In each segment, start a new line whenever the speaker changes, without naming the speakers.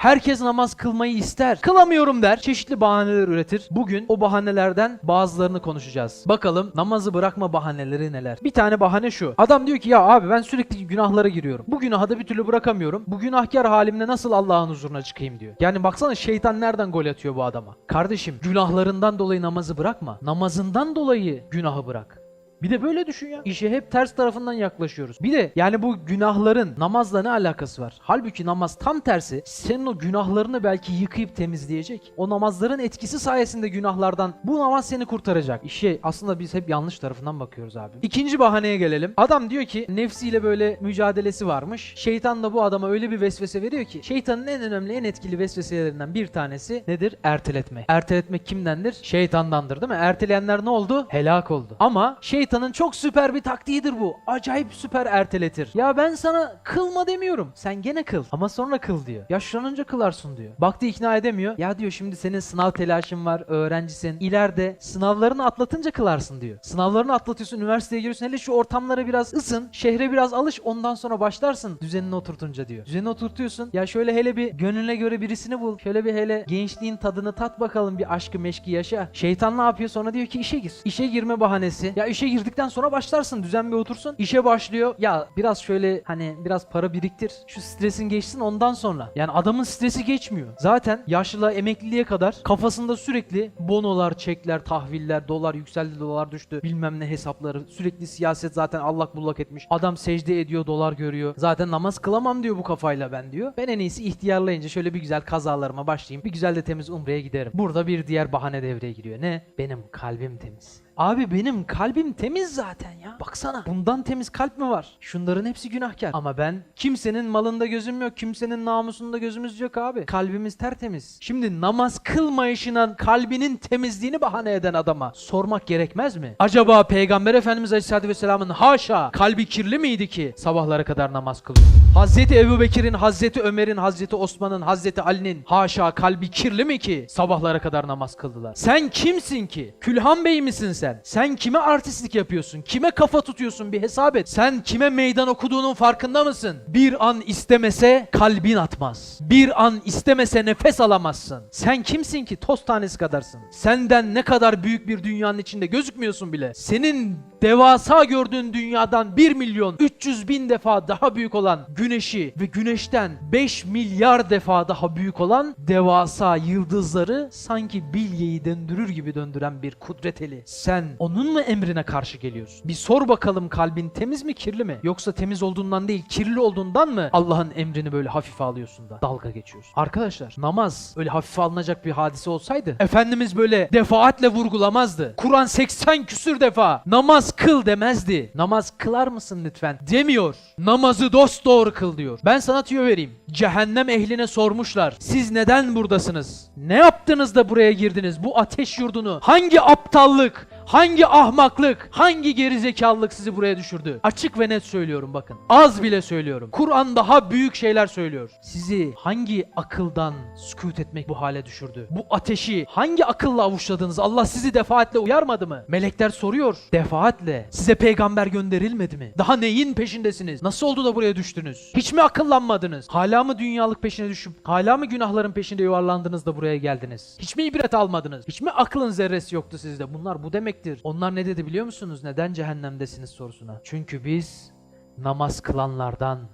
Herkes namaz kılmayı ister. Kılamıyorum der. Çeşitli bahaneler üretir. Bugün o bahanelerden bazılarını konuşacağız. Bakalım namazı bırakma bahaneleri neler? Bir tane bahane şu. Adam diyor ki ya abi ben sürekli günahlara giriyorum. Bu günahı da bir türlü bırakamıyorum. Bu günahkar halimle nasıl Allah'ın huzuruna çıkayım diyor. Yani baksana şeytan nereden gol atıyor bu adama? Kardeşim günahlarından dolayı namazı bırakma. Namazından dolayı günahı bırak. Bir de böyle düşün ya. İşe hep ters tarafından yaklaşıyoruz. Bir de yani bu günahların namazla ne alakası var? Halbuki namaz tam tersi senin o günahlarını belki yıkayıp temizleyecek. O namazların etkisi sayesinde günahlardan bu namaz seni kurtaracak. İşe aslında biz hep yanlış tarafından bakıyoruz abi. İkinci bahaneye gelelim. Adam diyor ki nefsiyle böyle mücadelesi varmış. Şeytan da bu adama öyle bir vesvese veriyor ki şeytanın en önemli en etkili vesveselerinden bir tanesi nedir? Erteletme. Erteletmek kimdendir? Şeytandandır değil mi? Erteleyenler ne oldu? Helak oldu. Ama şeytanın çok süper bir taktiğidir bu. Acayip süper erteletir. Ya ben sana kılma demiyorum. Sen gene kıl. Ama sonra kıl diyor. Yaşlanınca kılarsın diyor. Baktı ikna edemiyor. Ya diyor şimdi senin sınav telaşın var. Öğrencisin. İleride sınavlarını atlatınca kılarsın diyor. Sınavlarını atlatıyorsun. Üniversiteye giriyorsun. Hele şu ortamlara biraz ısın. Şehre biraz alış. Ondan sonra başlarsın düzenini oturtunca diyor. Düzenini oturtuyorsun. Ya şöyle hele bir gönlüne göre birisini bul. Şöyle bir hele gençliğin tadını tat bakalım. Bir aşkı meşki yaşa. Şeytan ne yapıyor? Sonra diyor ki işe gir. İşe girme bahanesi. Ya işe girdikten sonra başlarsın. Düzen bir otursun. İşe başlıyor. Ya biraz şöyle hani biraz para biriktir. Şu stresin geçsin ondan sonra. Yani adamın stresi geçmiyor. Zaten yaşlılığa emekliliğe kadar kafasında sürekli bonolar, çekler, tahviller, dolar yükseldi, dolar düştü. Bilmem ne hesapları. Sürekli siyaset zaten allak bullak etmiş. Adam secde ediyor, dolar görüyor. Zaten namaz kılamam diyor bu kafayla ben diyor. Ben en iyisi ihtiyarlayınca şöyle bir güzel kazalarıma başlayayım. Bir güzel de temiz umreye giderim. Burada bir diğer bahane devreye giriyor. Ne? Benim kalbim temiz. Abi benim kalbim temiz zaten ya. Baksana bundan temiz kalp mi var? Şunların hepsi günahkar. Ama ben kimsenin malında gözüm yok. Kimsenin namusunda gözümüz yok abi. Kalbimiz tertemiz. Şimdi namaz kılmayışından kalbinin temizliğini bahane eden adama sormak gerekmez mi? Acaba Peygamber Efendimiz Aleyhisselatü Vesselam'ın haşa kalbi kirli miydi ki sabahlara kadar namaz kılıyor? Hazreti Ebu Bekir'in, Hazreti Ömer'in, Hazreti Osman'ın, Hazreti Ali'nin haşa kalbi kirli mi ki sabahlara kadar namaz kıldılar? Sen kimsin ki? Külhan Bey misin sen? Sen kime artistlik yapıyorsun? Kime kafa tutuyorsun? Bir hesap et. Sen kime meydan okuduğunun farkında mısın? Bir an istemese kalbin atmaz. Bir an istemese nefes alamazsın. Sen kimsin ki? Toz tanesi kadarsın. Senden ne kadar büyük bir dünyanın içinde gözükmüyorsun bile. Senin devasa gördüğün dünyadan 1 milyon 300 bin defa daha büyük olan güneşi ve güneşten 5 milyar defa daha büyük olan devasa yıldızları sanki bilyeyi döndürür gibi döndüren bir kudret eli. Sen onun mu emrine karşı geliyorsun? Bir sor bakalım kalbin temiz mi kirli mi? Yoksa temiz olduğundan değil kirli olduğundan mı Allah'ın emrini böyle hafife alıyorsun da dalga geçiyorsun? Arkadaşlar namaz öyle hafife alınacak bir hadise olsaydı Efendimiz böyle defaatle vurgulamazdı. Kur'an 80 küsür defa namaz kıl demezdi. Namaz kılar mısın lütfen demiyor. Namazı dost doğru kıl diyor. Ben sana tüyo vereyim. Cehennem ehline sormuşlar. Siz neden buradasınız? Ne yaptınız da buraya girdiniz? Bu ateş yurdunu hangi aptallık, hangi ahmaklık, hangi gerizekalılık sizi buraya düşürdü? Açık ve net söylüyorum bakın. Az bile söylüyorum. Kur'an daha büyük şeyler söylüyor. Sizi hangi akıldan sükut etmek bu hale düşürdü? Bu ateşi hangi akılla avuçladınız? Allah sizi defaatle uyarmadı mı? Melekler soruyor. Defaatle. Size peygamber gönderilmedi mi? Daha neyin peşindesiniz? Nasıl oldu da buraya düştünüz? Hiç mi akıllanmadınız? Hala mı dünyalık peşine düşüp, hala mı günahların peşinde yuvarlandınız da buraya geldiniz? Hiç mi ibret almadınız? Hiç mi aklın zerresi yoktu sizde? Bunlar bu demektir. Onlar ne dedi biliyor musunuz? Neden cehennemdesiniz sorusuna. Çünkü biz namaz kılanlardan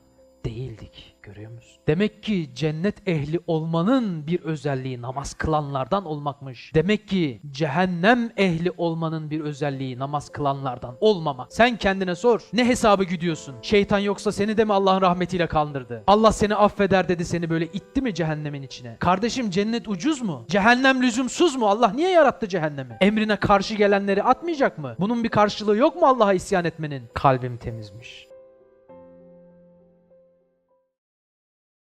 değildik. Görüyor musun? Demek ki cennet ehli olmanın bir özelliği namaz kılanlardan olmakmış. Demek ki cehennem ehli olmanın bir özelliği namaz kılanlardan olmama. Sen kendine sor. Ne hesabı gidiyorsun? Şeytan yoksa seni de mi Allah'ın rahmetiyle kandırdı? Allah seni affeder dedi seni böyle itti mi cehennemin içine? Kardeşim cennet ucuz mu? Cehennem lüzumsuz mu? Allah niye yarattı cehennemi? Emrine karşı gelenleri atmayacak mı? Bunun bir karşılığı yok mu Allah'a isyan etmenin? Kalbim temizmiş.